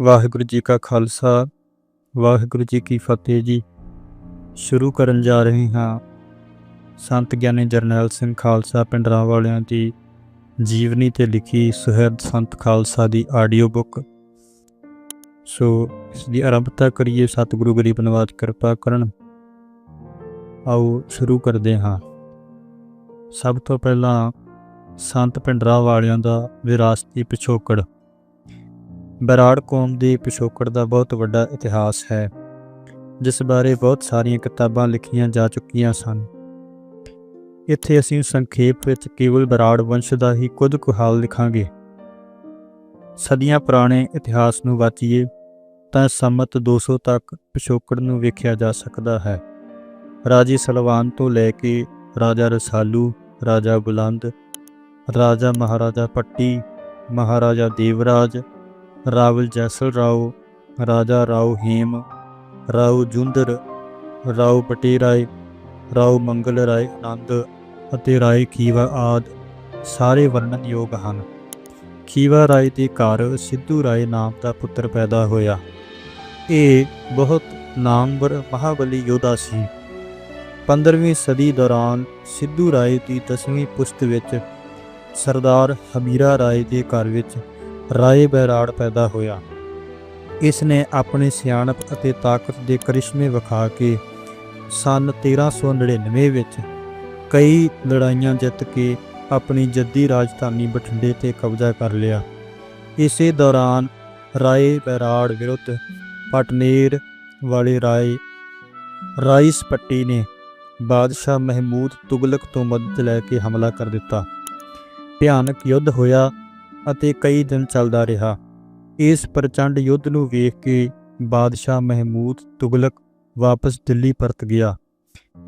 ਵਾਹਿਗੁਰੂ ਜੀ ਕਾ ਖਾਲਸਾ, ਵਾਹਿਗੁਰੂ ਜੀ ਕੀ ਫਤਿਹ ਜੀ। ਸ਼ੁਰੂ ਕਰਨ ਜਾ ਰਹੇ ਹਾਂ ਸੰਤ ਗਿਆਨੀ ਜਰਨੈਲ ਸਿੰਘ ਖਾਲਸਾ ਪਿੰਡਰਾਂ ਵਾਲਿਆਂ ਦੀ ਜੀਵਨੀ ਤੇ ਲਿਖੀ ਸੁਹਿਰਦ ਸੰਤ ਖਾਲਸਾ ਦੀ ਆਡੀਓ ਬੁੱਕ। ਸੋ ਇਸ ਦੀ ਆਰੰਭਤਾ ਕਰੀਏ, ਸਤਿਗੁਰੂ ਗਰੀਬ ਨਿਵਾਜ਼ ਕਿਰਪਾ ਕਰਨ। ਆਓ ਸ਼ੁਰੂ ਕਰਦੇ ਹਾਂ। ਸਭ ਤੋਂ ਪਹਿਲਾਂ ਸੰਤ ਪਿੰਡਰਾਂ ਵਾਲਿਆਂ ਦਾ ਵਿਰਾਸਤੀ ਪਿਛੋਕੜ। ਬਰਾੜ ਕੌਮ ਦੀ ਪਿਛੋਕੜ ਦਾ ਬਹੁਤ ਵੱਡਾ ਇਤਿਹਾਸ ਹੈ, ਜਿਸ ਬਾਰੇ ਬਹੁਤ ਸਾਰੀਆਂ ਕਿਤਾਬਾਂ ਲਿਖੀਆਂ ਜਾ ਚੁੱਕੀਆਂ ਸਨ। ਇੱਥੇ ਅਸੀਂ ਸੰਖੇਪ ਵਿੱਚ ਕੇਵਲ ਬਰਾੜ ਵੰਸ਼ ਦਾ ਹੀ ਕੁਝ ਕੁ ਹਾਲ ਲਿਖਾਂਗੇ। ਸਦੀਆਂ ਪੁਰਾਣੇ ਇਤਿਹਾਸ ਨੂੰ ਵਾਚੀਏ, ਤਾਂ ਸੰਮਤ 200 ਤੱਕ ਪਿਛੋਕੜ ਨੂੰ ਵੇਖਿਆ ਜਾ ਸਕਦਾ ਹੈ। ਰਾਜੇ ਸਲਵਾਨ ਤੋਂ ਲੈ ਕੇ ਰਾਜਾ ਰਸਾਲੂ, ਰਾਜਾ ਬੁਲੰਦ, ਰਾਜਾ ਮਹਾਰਾਜਾ ਪੱਟੀ, ਮਹਾਰਾਜਾ ਦੇਵਰਾਜ ਰਾਵਲ ਜੈਸਲ ਰਾਓ, ਰਾਜਾ ਰਾਓ ਹੇਮ, ਰਾਓ ਜੁੰਦਰ, ਰਾਓ ਪਟੇਰਾਏ, ਰਾਓ ਮੰਗਲ ਰਾਏ ਆਨੰਦ ਅਤੇ ਰਾਏ ਖੀਵਾ ਆਦ ਸਾਰੇ ਵਰਣਨਯੋਗ ਹਨ। ਖੀਵਾ ਰਾਏ ਦੇ ਘਰ ਸਿੱਧੂ ਰਾਏ ਨਾਮ ਦਾ ਪੁੱਤਰ ਪੈਦਾ ਹੋਇਆ। ਇਹ ਬਹੁਤ ਨਾਮਵਰ ਮਹਾਬਲੀ ਯੋਧਾ ਸੀ। 15ਵੀਂ ਸਦੀ ਦੌਰਾਨ ਸਿੱਧੂ ਰਾਏ ਦੀ 10ਵੀਂ ਪੁਸ਼ਤ ਵਿੱਚ ਸਰਦਾਰ ਹਮੀਰਾ ਰਾਏ ਦੇ ਘਰ ਵਿੱਚ ਰਾਏ ਬੈਰਾੜ ਪੈਦਾ ਹੋਇਆ। ਇਸ ਨੇ ਆਪਣੀ ਸਿਆਣਪ ਅਤੇ ਤਾਕਤ ਦੇ ਕਰਿਸ਼ਮੇ ਵਿਖਾ ਕੇ ਸਨ 1399 ਵਿੱਚ ਕਈ ਲੜਾਈਆਂ ਜਿੱਤ ਕੇ ਆਪਣੀ ਜੱਦੀ ਰਾਜਧਾਨੀ ਬਠਿੰਡੇ ਤੇ ਕਬਜ਼ਾ ਕਰ ਲਿਆ। ਇਸੇ ਦੌਰਾਨ ਰਾਏ ਬੈਰਾੜ ਵਿਰੁੱਧ ਪਟਨੇਰ ਵਾਲੇ ਰਾਏ ਰਾਈਸ ਪੱਟੀ ਨੇ ਬਾਦਸ਼ਾਹ ਮਹਿਮੂਦ ਤੁਗਲਕ ਤੋਂ ਮਦਦ ਲੈ ਕੇ ਹਮਲਾ ਕਰ ਦਿੱਤਾ। ਭਿਆਨਕ ਯੁੱਧ ਹੋਇਆ ਅਤੇ ਕਈ ਦਿਨ ਚੱਲਦਾ ਰਿਹਾ। ਇਸ ਪ੍ਰਚੰਡ ਯੁੱਧ ਨੂੰ ਵੇਖ ਕੇ ਬਾਦਸ਼ਾਹ ਮਹਿਮੂਦ ਤੁਗਲਕ ਵਾਪਸ ਦਿੱਲੀ ਪਰਤ ਗਿਆ।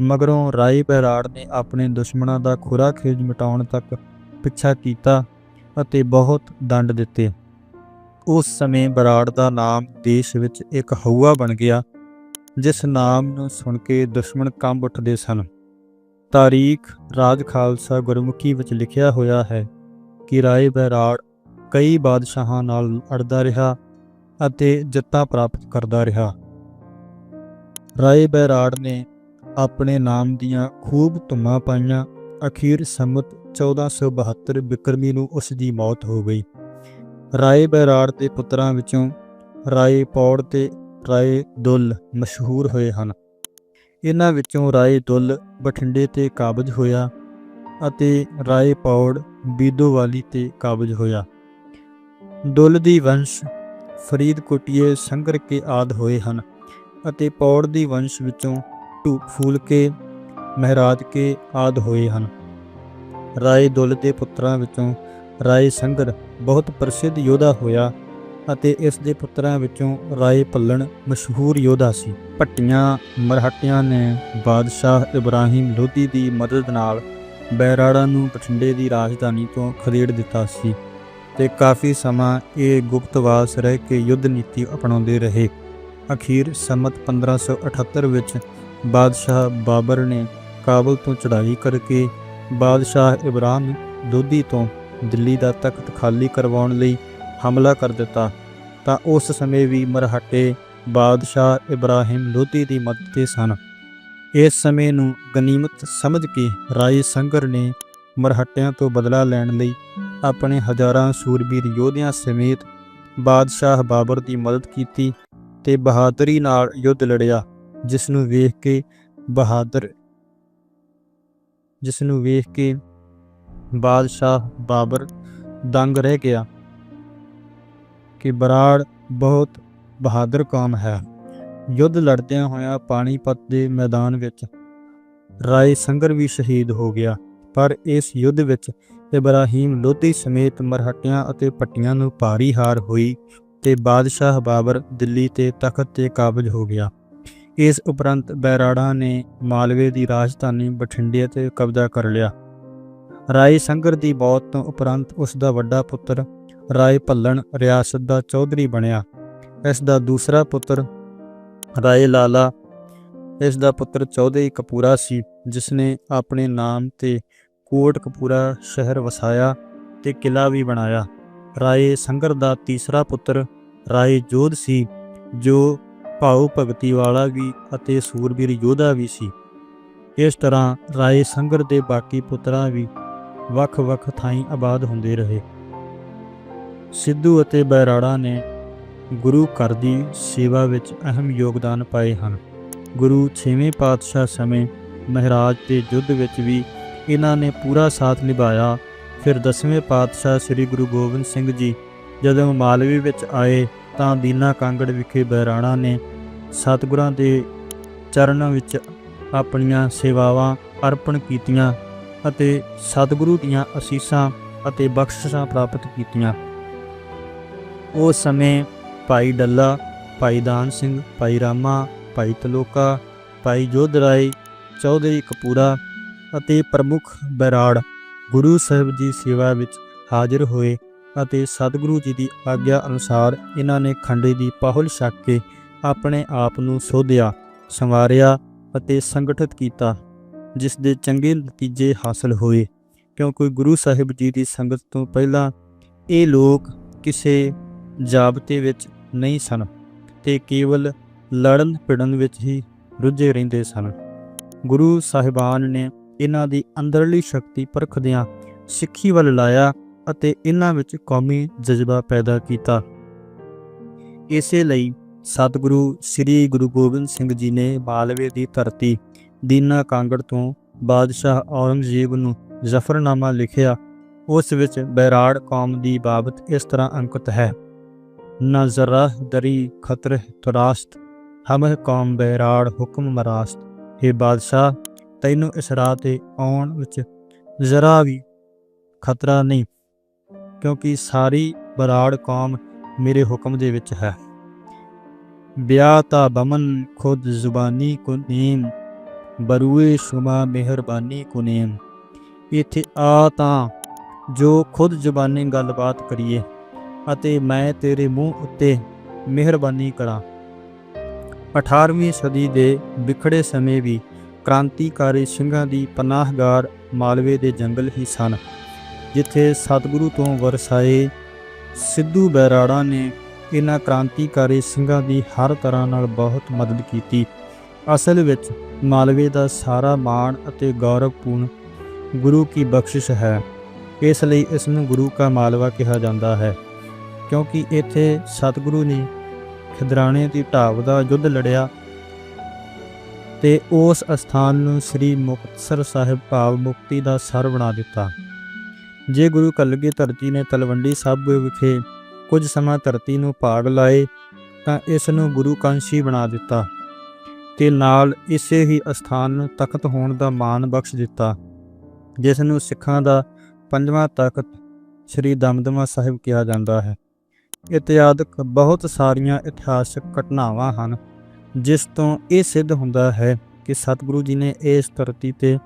ਮਗਰੋਂ ਰਾਏ ਬਹਿਰਾੜ ਨੇ ਆਪਣੇ ਦੁਸ਼ਮਣਾਂ ਦਾ ਖੁਰਾ ਖੇਜ ਮਿਟਾਉਣ ਤੱਕ ਪਿੱਛਾ ਕੀਤਾ ਅਤੇ ਬਹੁਤ ਦੰਡ ਦਿੱਤੇ। ਉਸ ਸਮੇਂ ਬਰਾੜ ਦਾ ਨਾਮ ਦੇਸ਼ ਵਿੱਚ ਇੱਕ ਹਊਆ ਬਣ ਗਿਆ, ਜਿਸ ਨਾਮ ਨੂੰ ਸੁਣ ਕੇ ਦੁਸ਼ਮਣ ਕੰਬ ਉੱਠਦੇ ਸਨ। ਤਾਰੀਖ ਰਾਜ ਖਾਲਸਾ ਗੁਰਮੁਖੀ ਵਿੱਚ ਲਿਖਿਆ ਹੋਇਆ ਹੈ ਕਿ ਰਾਏ ਬੈਰਾੜ ਕਈ ਬਾਦਸ਼ਾਹਾਂ ਨਾਲ ਅੜਦਾ ਰਿਹਾ ਅਤੇ ਜਿੱਤਾਂ ਪ੍ਰਾਪਤ ਕਰਦਾ ਰਿਹਾ। ਰਾਏ ਬੈਰਾੜ ਨੇ ਆਪਣੇ ਨਾਮ ਦੀਆਂ ਖੂਬ ਧੁੰਮਾਂ ਪਾਈਆਂ। ਅਖੀਰ ਸੰਮਤ 1472 ਬਿਕਰਮੀ ਨੂੰ ਉਸ ਦੀ ਮੌਤ ਹੋ ਗਈ। ਰਾਏ ਬੈਰਾੜ ਦੇ ਪੁੱਤਰਾਂ ਵਿੱਚੋਂ ਰਾਏ ਪੌੜ ਤੇ ਰਾਏ ਦੁੱਲ ਮਸ਼ਹੂਰ ਹੋਏ ਹਨ। ਇਹਨਾਂ ਵਿੱਚੋਂ ਰਾਏ ਦੁੱਲ ਬਠਿੰਡੇ ਤੇ ਕਾਬਜ ਹੋਇਆ ਅਤੇ ਰਾਏ ਪੌੜ ਬੀਦੋਵਾਲੀ ਤੇ ਕਾਬਜ ਹੋਇਆ। ਦੁੱਲ ਦੀ ਵੰਸ਼ ਫਰੀਦਕੋਟੀਏ ਸੰਗਰ ਕੇ ਆਦ ਹੋਏ ਹਨ ਅਤੇ ਪੌੜ ਦੀ ਵੰਸ਼ ਵਿੱਚੋਂ ਢੂਪ ਫੂਲ ਕੇ, ਮਹਿਰਾਜ ਕੇ ਆਦ ਹੋਏ ਹਨ। ਰਾਏ ਦੁੱਲ ਦੇ ਪੁੱਤਰਾਂ ਵਿੱਚੋਂ ਰਾਏ ਸੰਗਰ ਬਹੁਤ ਪ੍ਰਸਿੱਧ ਯੋਧਾ ਹੋਇਆ ਅਤੇ ਇਸ ਦੇ ਪੁੱਤਰਾਂ ਵਿੱਚੋਂ ਰਾਏ ਭੱਲਣ ਮਸ਼ਹੂਰ ਯੋਧਾ ਸੀ। ਪੱਟੀਆਂ ਮਰਹਟਿਆਂ ਨੇ ਬਾਦਸ਼ਾਹ ਇਬਰਾਹਿਮ ਲੋਧੀ ਦੀ ਮਦਦ ਨਾਲ ਬੈਰਾੜਾ ਨੂੰ ਬਠਿੰਡੇ ਦੀ ਰਾਜਧਾਨੀ ਤੋਂ ਖਦੇੜ ਦਿੱਤਾ ਸੀ। ਤੇ ਕਾਫੀ ਸਮਾਂ ਇਹ ਗੁਪਤਵਾਸ ਰਹਿ ਕੇ ਯੁੱਧ ਨੀਤੀ ਅਪਣਾਉਂਦੇ ਰਹੇ। ਅਖੀਰ ਸੰਮਤ 1578 ਵਿੱਚ ਬਾਦਸ਼ਾਹ ਬਾਬਰ ਨੇ ਕਾਬਲ ਤੋਂ ਚੜ੍ਹਾਈ ਕਰਕੇ ਬਾਦਸ਼ਾਹ ਇਬਰਾਹਿਮ ਲੋਧੀ ਤੋਂ ਦਿੱਲੀ ਦਾ ਤਖਤ ਖਾਲੀ ਕਰਵਾਉਣ ਲਈ ਹਮਲਾ ਕਰ ਦਿੱਤਾ, ਤਾਂ ਉਸ ਸਮੇਂ ਵੀ ਮਰਹੱਟੇ ਬਾਦਸ਼ਾਹ ਇਬਰਾਹਿਮ ਲੋਧੀ ਦੀ ਮਦਦ ਤੇ ਸਨ। ਇਸ ਸਮੇਂ ਨੂੰ ਗਨੀਮਤ ਸਮਝ ਕੇ ਰਾਏ ਸੰਗਰ ਨੇ ਮਰਹੱਟਿਆਂ ਤੋਂ ਬਦਲਾ ਲੈਣ ਲਈ ਆਪਣੇ ਹਜ਼ਾਰਾਂ ਸੂਰਬੀਰ ਯੋਧਿਆਂ ਸਮੇਤ ਬਾਦਸ਼ਾਹ ਬਾਬਰ ਦੀ ਮਦਦ ਕੀਤੀ ਤੇ ਬਹਾਦਰੀ ਨਾਲ ਯੁੱਧ ਲੜਿਆ ਜਿਸ ਨੂੰ ਵੇਖ ਕੇ ਬਹਾਦਰ ਜਿਸ ਨੂੰ ਵੇਖ ਕੇ ਬਾਦਸ਼ਾਹ ਬਾਬਰ ਦੰਗ ਰਹਿ ਗਿਆ ਕਿ ਬਰਾੜ ਬਹੁਤ ਬਹਾਦਰ ਕੌਮ ਹੈ। ਯੁੱਧ ਲੜਦਿਆਂ ਹੋਇਆਂ ਪਾਣੀਪਤ ਦੇ ਮੈਦਾਨ ਵਿੱਚ ਰਾਏ ਸੰਗਰ ਵੀ ਸ਼ਹੀਦ ਹੋ ਗਿਆ। ਪਰ ਇਸ ਯੁੱਧ ਵਿੱਚ ਇਬਰਾਹੀਮ ਲੋਧੀ ਸਮੇਤ ਮਰਹਟਿਆਂ ਅਤੇ ਪੱਟੀਆਂ ਨੂੰ ਭਾਰੀ ਹਾਰ ਹੋਈ ਤੇ ਬਾਦਸ਼ਾਹ ਬਾਬਰ ਦਿੱਲੀ ਤੇ ਤਖਤ ਤੇ ਕਾਬਜ ਹੋ ਗਿਆ। ਇਸ ਉਪਰੰਤ ਬੈਰਾੜਾ ਨੇ ਮਾਲਵੇ ਦੀ ਰਾਜਧਾਨੀ ਬਠਿੰਡੇ ਤੇ ਕਬਜ਼ਾ ਕਰ ਲਿਆ। ਰਾਏ ਸੰਗਰ ਦੀ ਮੌਤ ਤੋਂ ਉਪਰੰਤ ਉਸ ਦਾ ਵੱਡਾ ਪੁੱਤਰ ਰਾਏ ਭੱਲਣ ਰਿਆਸਤ ਦਾ ਚੌਧਰੀ ਬਣਿਆ। ਇਸ ਦਾ ਦੂਸਰਾ ਪੁੱਤਰ ਰਾਏ ਲਾਲਾ, ਇਸ ਦਾ ਪੁੱਤਰ ਚੌਧਰੀ ਕਪੂਰਾ ਸੀ ਜਿਸ ਨੇ ਆਪਣੇ ਨਾਮ ਤੇ ਕੋਟ ਕਪੂਰਾ ਸ਼ਹਿਰ ਵਸਾਇਆ ਤੇ ਕਿਲਾ ਵੀ ਬਣਾਇਆ। ਰਾਏ ਸੰਗਰ ਦਾ ਤੀਸਰਾ ਪੁੱਤਰ ਰਾਏ ਜੋਧ ਸੀ, ਜੋ ਭਾਉ ਭਗਤੀ ਵਾਲਾ ਵੀ ਅਤੇ ਸੂਰਬੀਰ ਯੋਧਾ ਵੀ ਸੀ। ਇਸ ਤਰ੍ਹਾਂ ਰਾਏ ਸੰਗਰ ਦੇ ਬਾਕੀ ਪੁੱਤਰਾਂ ਵੀ ਵੱਖ-ਵੱਖ ਥਾਈਂ ਆਬਾਦ ਹੁੰਦੇ ਰਹੇ। ਸਿੱਧੂ ਅਤੇ ਬੈਰਾੜਾ ਨੇ ਗੁਰੂ ਘਰ ਦੀ ਸੇਵਾ ਵਿੱਚ ਅਹਿਮ ਯੋਗਦਾਨ ਪਾਏ ਹਨ। ਗੁਰੂ 6ਵੇਂ ਪਾਤਸ਼ਾਹ ਸਮੇਂ ਮਹਾਰਾਜ ਦੇ ਯੁੱਧ ਵਿੱਚ ਵੀ ਇਹਨਾਂ ਨੇ ਪੂਰਾ ਸਾਥ ਨਿਭਾਇਆ। ਫਿਰ 10ਵੇਂ ਪਾਤਸ਼ਾਹ ਸ੍ਰੀ ਗੁਰੂ ਗੋਬਿੰਦ ਸਿੰਘ ਜੀ ਜਦੋਂ ਮਾਲਵੇ ਵਿੱਚ ਆਏ ਤਾਂ ਦੀਨਾ ਕਾਂਗੜ ਵਿਖੇ ਬਹਿਰਾਣਾ ਨੇ ਸਤਿਗੁਰਾਂ ਦੇ ਚਰਨਾਂ ਵਿੱਚ ਆਪਣੀਆਂ ਸੇਵਾਵਾਂ ਅਰਪਣ ਕੀਤੀਆਂ ਅਤੇ ਸਤਿਗੁਰੂ ਦੀਆਂ ਅਸੀਸਾਂ ਅਤੇ ਬਖਸ਼ਿਸ਼ਾਂ ਪ੍ਰਾਪਤ ਕੀਤੀਆਂ। ਉਸ ਸਮੇਂ ਭਾਈ ਡੱਲਾ, ਭਾਈ ਦਾਨ ਸਿੰਘ, ਭਾਈ ਰਾਮਾ, ਭਾਈ ਤਲੋਕਾ, ਭਾਈ ਜੋਧਰਾਏ, ਚੌਧਰੀ ਕਪੂਰਾ ਅਤੇ ਪ੍ਰਮੁੱਖ ਬੈਰਾੜ ਗੁਰੂ ਸਾਹਿਬ ਜੀ ਸੇਵਾ ਵਿੱਚ ਹਾਜ਼ਰ ਹੋਏ ਅਤੇ ਸਤਿਗੁਰੂ ਜੀ ਦੀ ਆਗਿਆ ਅਨੁਸਾਰ ਇਹਨਾਂ ਨੇ ਖੰਡੇ ਦੀ ਪਾਹੁਲ ਛੱਕ ਕੇ ਆਪਣੇ ਆਪ ਨੂੰ ਸੋਧਿਆ, ਸੰਵਾਰਿਆ ਅਤੇ ਸੰਗਠਿਤ ਕੀਤਾ, ਜਿਸ ਦੇ ਚੰਗੇ ਨਤੀਜੇ ਹਾਸਲ ਹੋਏ। ਕਿਉਂਕਿ ਗੁਰੂ ਸਾਹਿਬ ਜੀ ਦੀ ਸੰਗਤ ਤੋਂ ਪਹਿਲਾਂ ਇਹ ਲੋਕ ਕਿਸੇ ਜਾਬਤੇ ਵਿੱਚ ਨਹੀਂ ਸਨ ਤੇ ਕੇਵਲ ਲੜਨ ਭਿੜਨ ਵਿੱਚ ਹੀ ਰੁੱਝੇ ਰਹਿੰਦੇ ਸਨ। ਗੁਰੂ ਸਾਹਿਬਾਨ ਨੇ ਇਹਨਾਂ ਦੀ ਅੰਦਰਲੀ ਸ਼ਕਤੀ ਪਰਖਦਿਆਂ ਸਿੱਖੀ ਵੱਲ ਲਾਇਆ ਅਤੇ ਇਹਨਾਂ ਵਿੱਚ ਕੌਮੀ ਜਜ਼ਬਾ ਪੈਦਾ ਕੀਤਾ। ਇਸੇ ਲਈ ਸਤਿਗੁਰੂ ਸ੍ਰੀ ਗੁਰੂ ਗੋਬਿੰਦ ਸਿੰਘ ਜੀ ਨੇ ਮਾਲਵੇ ਦੀ ਧਰਤੀ ਦੀਨਾ ਕਾਂਗੜ ਤੋਂ ਬਾਦਸ਼ਾਹ ਔਰੰਗਜ਼ੇਬ ਨੂੰ ਜ਼ਫਰਨਾਮਾ ਲਿਖਿਆ। ਉਸ ਵਿੱਚ ਬੈਰਾੜ ਕੌਮ ਦੀ ਬਾਬਤ ਇਸ ਤਰ੍ਹਾਂ ਅੰਕਿਤ ਹੈ, ਨਾ ਜ਼ਰਾ ਦਰੀ ਖਤਰ ਤੁਰਾਸਤ, ਹਮਹ ਕੌਮ ਬੈਰਾੜ ਹੁਕਮ ਮਰਾਸਤ हे ਬਾਦਸ਼ਾਹ ਤੈਨੂੰ ਇਸ ਰਾਹ ਤੇ ਆਉਣ ਵਿੱਚ ਜ਼ਰਾ ਵੀ ਖਤਰਾ ਨਹੀਂ, ਕਿਉਂਕਿ ਸਾਰੀ ਬਰਾੜ ਕੌਮ ਮੇਰੇ ਹੁਕਮ ਦੇ ਵਿੱਚ ਹੈ। ਬਿਆ ਤਾ ਬਮਨ ਖੁਦ ਜ਼ੁਬਾਨੀ ਕੋ ਨੇਮ, ਬਰੂਏ ਸ਼ੁਮਾ ਮਿਹਰਬਾਨੀ ਕੋ ਨੇਮ। ਇਥੇ ਆ ਤਾਂ ਜੋ ਖੁਦ ਜ਼ੁਬਾਨੀ ਗੱਲਬਾਤ ਕਰੀਏ ਅਤੇ ਮੈਂ ਤੇਰੇ ਮੂੰਹ ਉੱਤੇ ਮਿਹਰਬਾਨੀ ਕਰਾਂ। 18ਵੀਂ ਸਦੀ ਦੇ ਵਿਖੜੇ ਸਮੇਂ ਵੀ ਕ੍ਰਾਂਤੀਕਾਰੀ ਸਿੰਘਾਂ ਦੀ ਪਨਾਹਗਾਰ ਮਾਲਵੇ ਦੇ ਜੰਗਲ ਹੀ ਸਨ, ਜਿੱਥੇ ਸਤਿਗੁਰੂ ਤੋਂ ਵਰਸਾਏ ਸਿੱਧੂ ਬੈਰਾੜਾ ਨੇ ਇਹਨਾਂ ਕ੍ਰਾਂਤੀਕਾਰੀ ਸਿੰਘਾਂ ਦੀ ਹਰ ਤਰ੍ਹਾਂ ਨਾਲ ਬਹੁਤ ਮਦਦ ਕੀਤੀ। ਅਸਲ ਵਿੱਚ ਮਾਲਵੇ ਦਾ ਸਾਰਾ ਮਾਣ ਅਤੇ ਗੌਰਵਪੂਰਨ ਗੁਰੂ ਕੀ ਬਖਸ਼ਿਸ਼ ਹੈ, ਇਸ ਲਈ ਇਸ ਨੂੰ ਗੁਰੂ ਕਾ ਮਾਲਵਾ ਕਿਹਾ ਜਾਂਦਾ ਹੈ, ਕਿਉਂਕਿ ਇੱਥੇ ਸਤਿਗੁਰੂ ਨੇ ਖਿਦਰਾਣੇ ਦੀ ਢਾਬ ਦਾ ਯੁੱਧ ਲੜਿਆ ਤੇ ਉਸ ਅਸਥਾਨ ਨੂੰ ਸ੍ਰੀ ਮੁਕਤਸਰ ਸਾਹਿਬ ਭਾਵ ਮੁਕਤੀ ਦਾ ਸਰ ਬਣਾ ਦਿੱਤਾ। ਜੇ ਗੁਰੂ ਕਲਗੀ ਧਰਤੀ ਨੇ ਤਲਵੰਡੀ ਸਾਹਿਬ ਵਿਖੇ ਕੁਝ ਸਮਾਂ ਧਰਤੀ ਨੂੰ ਭਾਗ ਲਾਏ, ਤਾਂ ਇਸ ਨੂੰ ਗੁਰੂ ਕਾਂਸ਼ੀ ਬਣਾ ਦਿੱਤਾ ਤੇ ਨਾਲ ਇਸੇ ਹੀ ਅਸਥਾਨ ਨੂੰ ਤਖਤ ਹੋਣ ਦਾ ਮਾਣ ਬਖਸ਼ ਦਿੱਤਾ, ਜਿਸ ਨੂੰ ਸਿੱਖਾਂ ਦਾ ਪੰਜਵਾਂ ਤਖਤ ਸ੍ਰੀ ਦਮਦਮਾ ਸਾਹਿਬ ਕਿਹਾ ਜਾਂਦਾ ਹੈ। ਇਤਿਆਦਿਕ ਬਹੁਤ ਸਾਰੀਆਂ ਇਤਿਹਾਸਕ ਘਟਨਾਵਾਂ ਹਨ। ਜਿਸ ਤੋਂ ਇਹ ਸਿੱਧ ਹੁੰਦਾ ਹੈ ਕਿ ਸਤਿਗੁਰੂ ਜੀ ਨੇ ਇਸ ਧਰਤੀ ਤੇ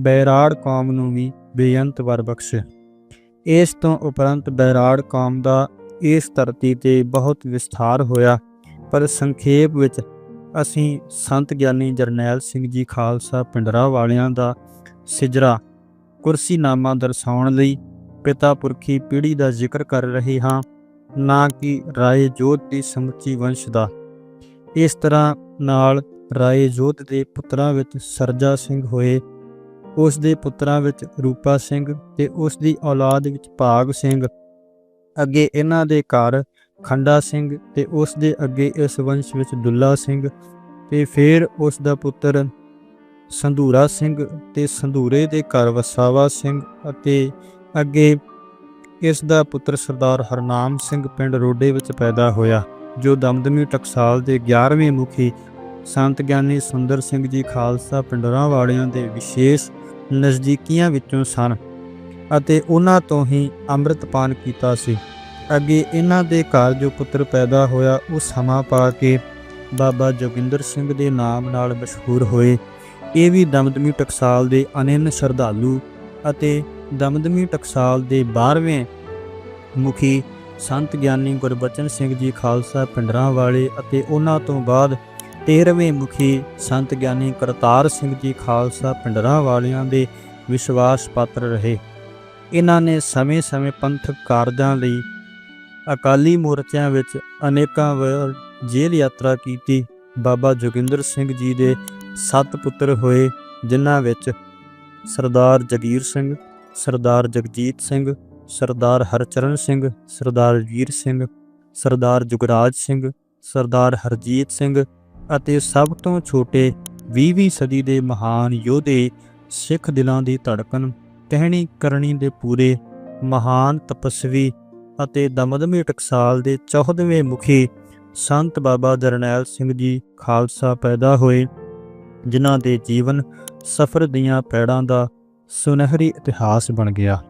ਬੈਰਾੜ ਕੌਮ ਨੂੰ ਵੀ ਬੇਅੰਤ ਵਰ ਬਖਸ਼ਿਆ। ਇਸ ਤੋਂ ਉਪਰੰਤ ਬੈਰਾੜ ਕੌਮ ਦਾ ਇਸ ਧਰਤੀ ਤੇ ਬਹੁਤ ਵਿਸਥਾਰ ਹੋਇਆ, ਪਰ ਸੰਖੇਪ ਵਿੱਚ ਅਸੀਂ ਸੰਤ ਗਿਆਨੀ ਜਰਨੈਲ ਸਿੰਘ ਜੀ ਖਾਲਸਾ ਪਿੰਡਰਾ ਵਾਲਿਆਂ ਦਾ ਸਿਜਰਾ ਕੁਰਸੀਨਾਮਾ ਦਰਸਾਉਣ ਲਈ ਪਿਤਾ ਪੁਰਖੀ ਪੀੜ੍ਹੀ ਦਾ ਜ਼ਿਕਰ ਕਰ ਰਹੇ ਹਾਂ, ਨਾ ਕਿ ਰਾਏ ਜੋਤ ਦੀ ਸਮੁੱਚੀ ਵੰਸ਼ ਦਾ। ਇਸ ਤਰ੍ਹਾਂ ਨਾਲ ਰਾਏ ਜੋਧ ਦੇ ਪੁੱਤਰਾਂ ਵਿੱਚ ਸਰਜਾ ਸਿੰਘ ਹੋਏ, ਉਸ ਦੇ ਪੁੱਤਰਾਂ ਵਿੱਚ ਰੂਪਾ ਸਿੰਘ ਤੇ ਉਸ ਦੀ ਔਲਾਦ ਵਿੱਚ ਭਾਗ ਸਿੰਘ। ਅੱਗੇ ਇਹਨਾਂ ਦੇ ਘਰ ਖੰਡਾ ਸਿੰਘ ਤੇ ਉਸ ਦੇ ਅੱਗੇ ਇਸ ਵੰਸ਼ ਵਿੱਚ ਦੁੱਲਾ ਸਿੰਘ ਤੇ ਫਿਰ ਉਸ ਦਾ ਪੁੱਤਰ ਸੰਧੂਰਾ ਸਿੰਘ ਤੇ ਸੰਧੂਰੇ ਦੇ ਘਰ ਵਸਾਵਾ ਸਿੰਘ ਅਤੇ ਅੱਗੇ ਇਸ ਦਾ ਪੁੱਤਰ ਸਰਦਾਰ ਹਰਨਾਮ ਸਿੰਘ ਪਿੰਡ ਰੋਡੇ ਵਿੱਚ ਪੈਦਾ ਹੋਇਆ। ਜੋ ਦਮਦਮੀ ਟਕਸਾਲ ਦੇ 11ਵੇਂ ਮੁਖੀ ਸੰਤ ਗਿਆਨੀ ਸੁੰਦਰ ਸਿੰਘ ਜੀ ਖਾਲਸਾ ਪਿੰਡਰਾਂ ਵਾਲਿਆਂ ਦੇ ਵਿਸ਼ੇਸ਼ ਨਜ਼ਦੀਕੀਆਂ ਵਿੱਚੋਂ ਸਨ ਅਤੇ ਉਹਨਾਂ ਤੋਂ ਹੀ ਅੰਮ੍ਰਿਤਪਾਨ ਕੀਤਾ ਸੀ। ਅੱਗੇ ਇਹਨਾਂ ਦੇ ਘਰ ਜੋ ਪੁੱਤਰ ਪੈਦਾ ਹੋਇਆ, ਉਹ ਸਮਾਂ ਪਾ ਕੇ ਬਾਬਾ ਜੋਗਿੰਦਰ ਸਿੰਘ ਦੇ ਨਾਮ ਨਾਲ ਮਸ਼ਹੂਰ ਹੋਏ। ਇਹ ਵੀ ਦਮਦਮੀ ਟਕਸਾਲ ਦੇ ਅਨੰਨ ਸ਼ਰਧਾਲੂ ਅਤੇ ਦਮਦਮੀ ਟਕਸਾਲ ਦੇ 12ਵੇਂ ਮੁਖੀ ਸੰਤ ਗਿਆਨੀ ਗੁਰਬਚਨ ਸਿੰਘ ਜੀ ਖਾਲਸਾ ਪਿੰਡਰਾਂ ਵਾਲੇ ਅਤੇ ਉਹਨਾਂ ਤੋਂ ਬਾਅਦ 13ਵੇਂ ਮੁਖੀ ਸੰਤ ਗਿਆਨੀ ਕਰਤਾਰ ਸਿੰਘ ਜੀ ਖਾਲਸਾ ਪਿੰਡਰਾਂ ਵਾਲਿਆਂ ਦੇ ਵਿਸ਼ਵਾਸ ਪਾਤਰ ਰਹੇ। ਇਹਨਾਂ ਨੇ ਸਮੇਂ-ਸਮੇਂ ਪੰਥਕ ਕਾਰਜਾਂ ਲਈ ਅਕਾਲੀ ਮੋਰਚਿਆਂ ਵਿੱਚ ਅਨੇਕਾਂ ਵਾਰ ਜੇਲ੍ਹ ਯਾਤਰਾ ਕੀਤੀ। ਬਾਬਾ ਜੋਗਿੰਦਰ ਸਿੰਘ ਜੀ ਦੇ ਸੱਤ ਪੁੱਤਰ ਹੋਏ, ਜਿਨ੍ਹਾਂ ਵਿੱਚ ਸਰਦਾਰ ਜਗੀਰ ਸਿੰਘ, ਸਰਦਾਰ ਜਗਜੀਤ ਸਿੰਘ ਸਰਦਾਰ ਹਰਚਰਨ ਸਿੰਘ, ਸਰਦਾਰ ਵੀਰ ਸਿੰਘ, ਸਰਦਾਰ ਜੁਗਰਾਜ ਸਿੰਘ, ਸਰਦਾਰ ਹਰਜੀਤ ਸਿੰਘ ਅਤੇ ਸਭ ਤੋਂ ਛੋਟੇ 20ਵੀਂ ਸਦੀ ਦੇ ਮਹਾਨ ਯੋਧੇ ਸਿੱਖ ਦਿਲਾਂ ਦੀ ਧੜਕਣ, ਕਹਿਣੀ ਕਰਨੀ ਦੇ ਪੂਰੇ ਮਹਾਨ ਤਪਸਵੀ ਅਤੇ ਦਮਦਮੀ ਟਕਸਾਲ ਦੇ 14ਵੇਂ ਮੁਖੀ ਸੰਤ ਬਾਬਾ ਜਰਨੈਲ ਸਿੰਘ ਜੀ ਖਾਲਸਾ ਪੈਦਾ ਹੋਏ, ਜਿਨ੍ਹਾਂ ਦੇ ਜੀਵਨ ਸਫ਼ਰ ਦੀਆਂ ਪੈੜਾਂ ਦਾ ਸੁਨਹਿਰੀ ਇਤਿਹਾਸ ਬਣ ਗਿਆ।